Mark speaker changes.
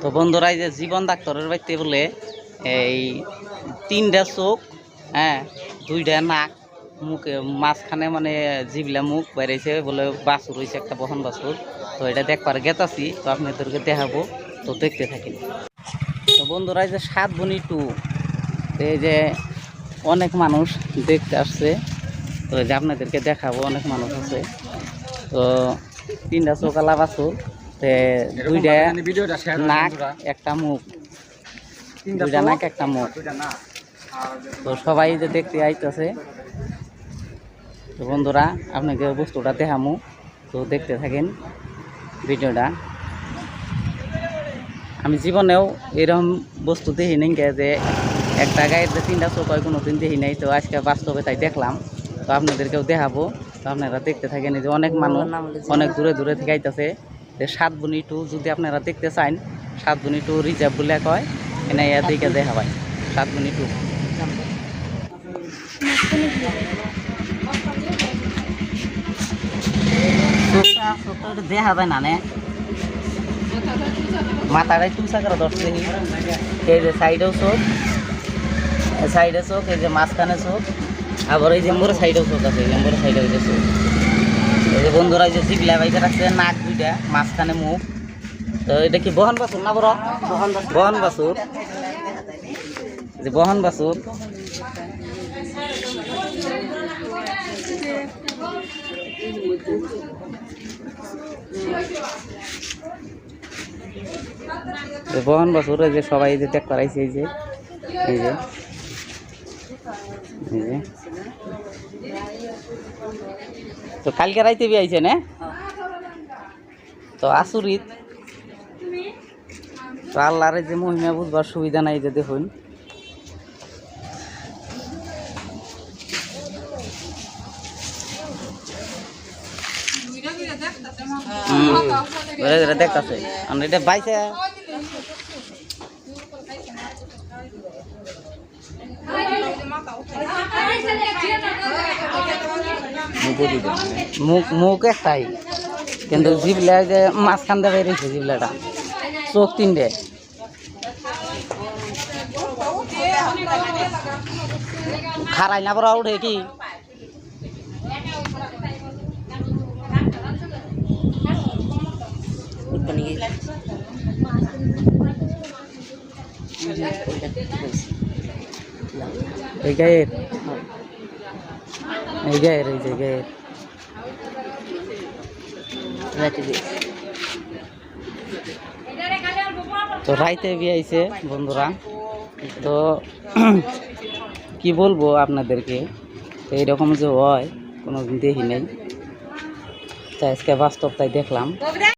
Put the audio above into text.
Speaker 1: তো বন্ধুরা, এই যে জীবন ডাক্তারের বাড়িতে বলে, এই তিনটা চোখ হ্যাঁ দুইটা নাক, মুখে মাঝখানে মানে জিবলা মুখ বেরিয়েছে বলে বাছুর হয়েছে একটা বহন বাছুর। তো এটা দেখবার গেতাছি, তো আপনাদেরকে দেখাবো, তো দেখতে থাকেন। তো বন্ধুরা, এই যে সাত বনি টু এই যে অনেক মানুষ দেখতে আসছে। তো এই যে আপনাদেরকে দেখাবো, অনেক মানুষ আছে। তো তিনটা চোখালা বাছুর। তে দুইটা নাক একটা মুখ দুইটা নাক একটা মুখ। তো সবাই যে দেখতে আইতেছে তো বন্ধুরা আপনাকে বস্তুটা দেখামু। তো দেখতে থাকেন ভিডিওটা। আমি জীবনেও এরকম বস্তু দেখি নাই যে একটা গায়ের যে তিনটা চোখ হয় কোনো দিন দেখি নাই। তো আজকে বাস্তবে তাই দেখলাম। তো আপনাদেরকেও দেখাবো। তো আপনারা দেখতে থাকেন এই যে অনেক মানুষ অনেক দূরে দূরে থেকে আইতেছে। সাত বুনি টু যদি আপনারা দেখতে চান সাত বুনি টু রিজার্ভ বলে কয় এনে দিকে দেখা পায় সাত বুনি টু। দেখা যায় না মাথাটাই তুলসা করে ধরছে এই যে সাইডেও চোখ সাইডে চোখ এই যে মাঝখানে চোখ আবার এই যে মোর সাইডেও চোখ আছে এই যে মোর সাইডে চোখ। বন্ধুরা যে জিগলা বাইকে রাখছে, নাক দুইটা, মাঝখানে মুখ। তো এটা কি বহন বাসুর না বড়? বহন বাসুর যে বহন বাসুর বহন বাসুর যে সবাই যে ত্যাগ করাইছে, এই যে এই যে। তো কালকে রাইতে বি আইছে না? তো আসুরিত তো আল্লাহর যে মহিমা বুঝবার সুবিধা নাই যে দেখুন। ঘুরে ঘুরে এটা বাইছে। মুখ মুখ একটাই কিন্তু জিবলা যে মাঝখান দিয়ে বেরিয়েছে জিবলাটা, চোখ তিনটে। খারাই না বড় উঠে কি? এই গায়ের। এই গায়ের, এই যে গায়ের। তো রাইতে বিয়ে বন্ধুরা। তো কি বলব আপনাদেরকে? এইরকম যে হয় কোনো দেখি নেই। তাই আজকে বাস্তব তাই দেখলাম।